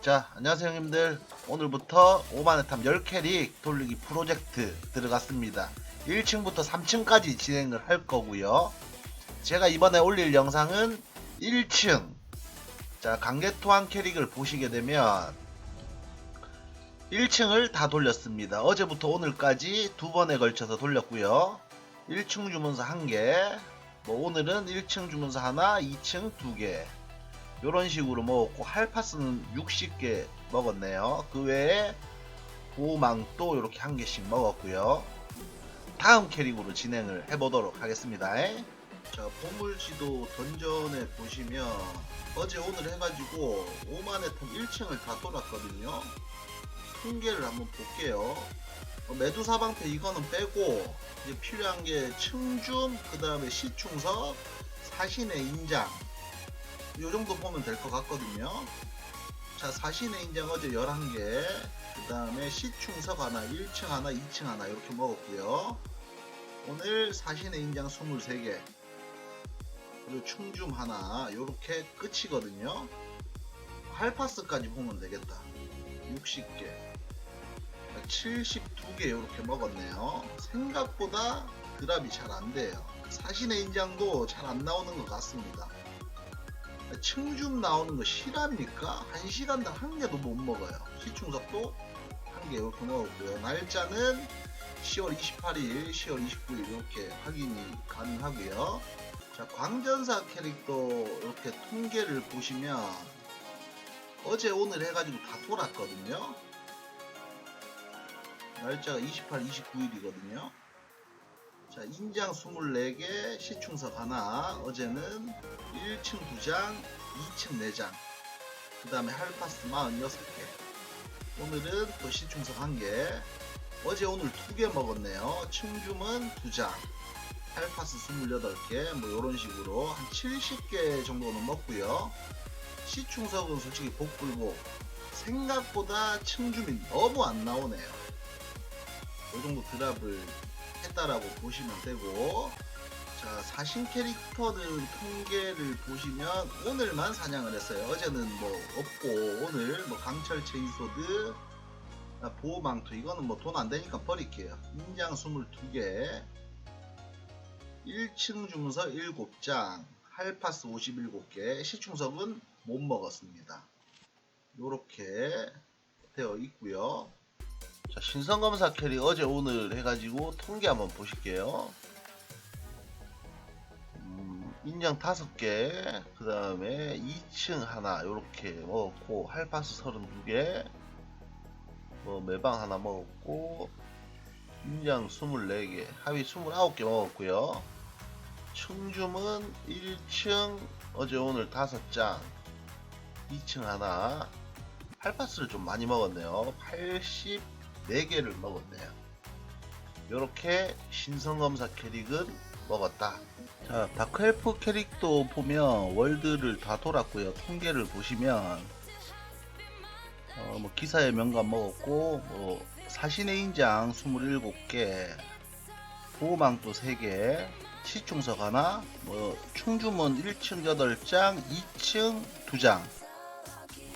자, 안녕하세요 형님들. 오늘부터 5만의 탐 10캐릭 돌리기 프로젝트 들어갔습니다. 1층부터 3층까지 진행을 할 거고요. 제가 이번에 올릴 영상은 1층. 자, 강개토한 캐릭을 보시게 되면 1층을 다 돌렸습니다. 어제부터 오늘까지 두 번에 걸쳐서 돌렸고요. 1층 주문서 1개, 뭐 오늘은 1층 주문서 하나, 2층 2개. 요런 식으로 먹었고 할파스는 60개 먹었네요. 그 외에 보호망도 이렇게 한 개씩 먹었고요. 다음 캐릭으로 진행을 해보도록 하겠습니다. 자, 보물지도 던전에 보시면 어제 오늘 해가지고 5만의 통 1층을 다 돌았거든요. 통계를 한번 볼게요. 어, 메두사 방패 이거는 빼고 이제 필요한 게 층줌, 그 다음에 시충석, 사신의 인장 요 정도 보면 될 것 같거든요. 자, 사신의 인장 어제 11개, 그 다음에 시충석 하나, 1층 하나, 2층 하나 이렇게 먹었고요. 오늘 사신의 인장 23개, 그리고 충줌 하나, 요렇게 끝이거든요. 할파스까지 보면 되겠다. 60개. 72개 이렇게 먹었네요. 생각보다 드랍이 잘 안 돼요. 사신의 인장도 잘 안 나오는 것 같습니다. 층줌 나오는 거 실합니까? 한 시간당 한 개도 못 먹어요. 시충석도 한 개 이렇게 먹었고요. 날짜는 10월 28일, 10월 29일 이렇게 확인이 가능하고요. 자, 광전사 캐릭터 이렇게 통계를 보시면 어제 오늘 해가지고 다 돌았거든요. 날짜가 28, 29일이거든요. 자, 인장 24개, 시충석 하나, 어제는 1층 2장, 2층 4장, 그 다음에 할파스 46개, 오늘은 또 시충석 1개, 어제 오늘 2개 먹었네요. 층줌은 2장, 할파스 28개, 뭐 이런 식으로 한 70개 정도는 먹고요. 시충석은 솔직히 복불복, 생각보다 층줌이 너무 안 나오네요. 이 정도 드랍을 했다라고 보시면 되고. 자 사신 캐릭터는 통계를 보시면 오늘만 사냥을 했어요. 어제는 뭐 없고 오늘 뭐 강철 체인소드 아, 보호망토 이거는 뭐 돈 안되니까 버릴게요. 인장 22개. 1층 주문서 7장. 할파스 57개. 시충석은 못 먹었습니다. 요렇게 되어 있고요 자, 신성검사 캐릭 어제 오늘 해가지고 통계 한번 보실게요. 음, 인장 5개, 그 다음에 2층 하나, 요렇게 먹었고, 할파스 32개, 뭐, 매방 하나 먹었고, 인장 24개, 합이 29개 먹었고요. 충줌은 1층, 어제 오늘 5장, 2층 하나, 할파스를 좀 많이 먹었네요. 80, 4개를 먹었네요. 이렇게 신성검사 캐릭은 먹었다. 자, 다크엘프 캐릭도 보면 월드를 다 돌았고요. 통계를 보시면 어, 뭐 기사의 명감 먹었고 뭐 사신의 인장 27개 보호망도 3개 시충석 하나 뭐 충주문 1층 8장 2층 2장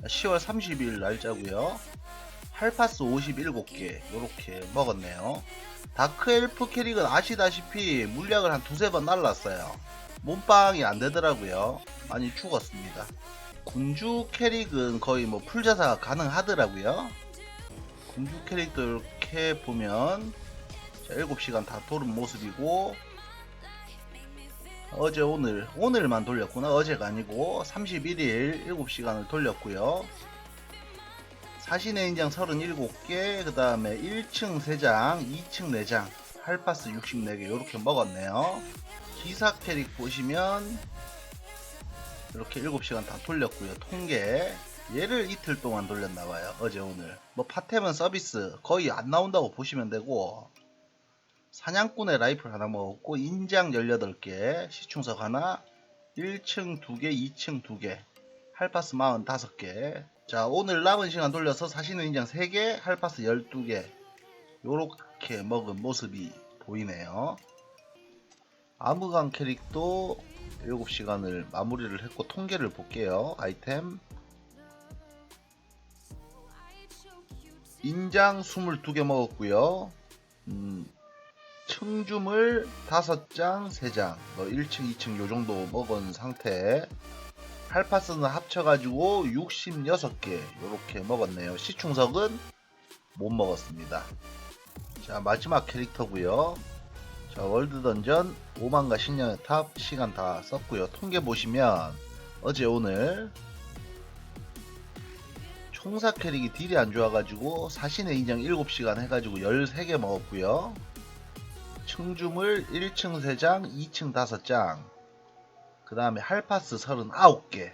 10월 30일 날짜고요 할파스 57개 이렇게 먹었네요. 다크 엘프 캐릭은 아시다시피 물약을 한 두세 번 날랐어요. 몸빵이 안 되더라고요. 많이 죽었습니다. 군주 캐릭은 거의 뭐 풀자사가 가능하더라고요. 군주 캐릭도 이렇게 보면 7시간 다 돌은 모습이고 어제 오늘 오늘만 돌렸구나 어제가 아니고 31일 7시간을 돌렸고요 사신의 인장 37개, 그 다음에 1층 3장, 2층 4장, 할파스 64개 이렇게 먹었네요. 기사 캐릭 보시면 이렇게 7시간 다 돌렸고요. 통계 얘를 이틀 동안 돌렸나봐요. 어제 오늘. 뭐 파템은 서비스 거의 안 나온다고 보시면 되고 사냥꾼의 라이플 하나 먹었고 인장 18개, 시충석 하나, 1층 2개, 2층 2개, 할파스 45개, 자 오늘 남은 시간 돌려서 사시는 인장 3개 할파스 12개. 요렇게 먹은 모습이 보이네요. 아무강 캐릭도 7시간을 마무리를 했고 통계를 볼게요. 아이템. 인장 22개 먹었고요. 음, 청주물 5장, 3장, 뭐 1층, 2층 요 정도 먹은 상태. 할파스는 합쳐가지고 66개 요렇게 먹었네요. 시충석은 못 먹었습니다. 자 마지막 캐릭터고요. 자 월드 던전 5만과 신년의 탑 시간 다 썼고요. 통계 보시면 어제 오늘 총사 캐릭이 딜이 안 좋아가지고 사신의 인정 7시간 해가지고 13개 먹었고요. 청주물 1층 3장, 2층 5장, 그 다음에 할파스 39개,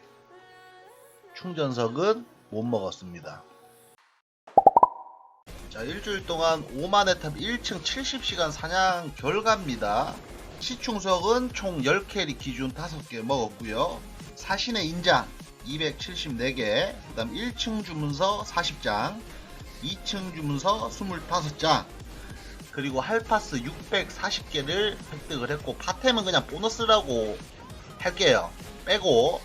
충전석은 못 먹었습니다. 자, 일주일 동안 5만의 탑 1층 70시간 사냥 결과입니다. 시충석은 총 10캐리 기준 5개 먹었고요. 사신의 인장 274개, 그 다음 1층 주문서 40장, 2층 주문서 25장, 그리고 할파스 640개를 획득을 했고, 파템은 그냥 보너스라고 할게요. 빼고,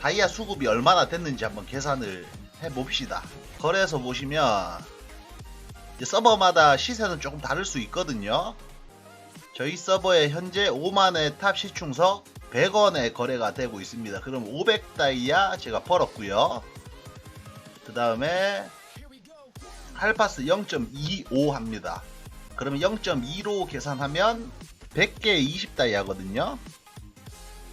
다이아 수급이 얼마나 됐는지 한번 계산을 해봅시다. 거래소 보시면, 서버마다 시세는 조금 다를 수 있거든요. 저희 서버에 현재 5만의 탑 시충석 100원에 거래가 되고 있습니다. 그럼 500다이아 제가 벌었고요. 그 다음에 할파스 0.25 합니다. 그러면 0.2로 계산하면 100개에 20다이아거든요.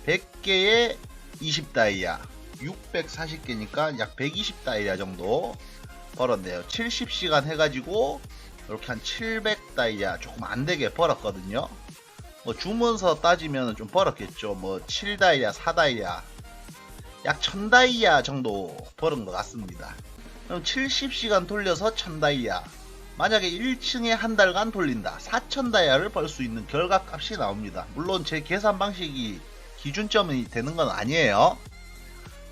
100개에 20다이아 640개니까 약 120다이아 정도 벌었네요. 70시간 해가지고 이렇게 한 700다이아 조금 안되게 벌었거든요. 뭐 주문서 따지면 좀 벌었겠죠. 뭐 7다이아, 4다이아 약 1000다이아 정도 벌은 것 같습니다. 그럼 70시간 돌려서 1000다이아 만약에 1층에 한 달간 돌린다 4000다이아를 벌 수 있는 결과값이 나옵니다. 물론 제 계산 방식이 기준점이 되는 건 아니에요.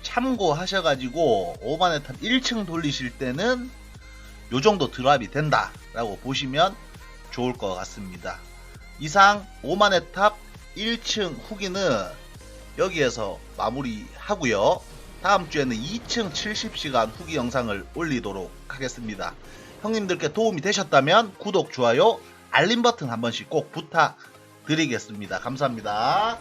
참고하셔가지고 5만의 탑 1층 돌리실 때는 요 정도 드랍이 된다 라고 보시면 좋을 것 같습니다. 이상 5만의 탑 1층 후기는 여기에서 마무리 하고요. 다음 주에는 2층 70시간 후기 영상을 올리도록 하겠습니다. 형님들께 도움이 되셨다면 구독, 좋아요, 알림 버튼 한 번씩 꼭 부탁드리겠습니다. 감사합니다.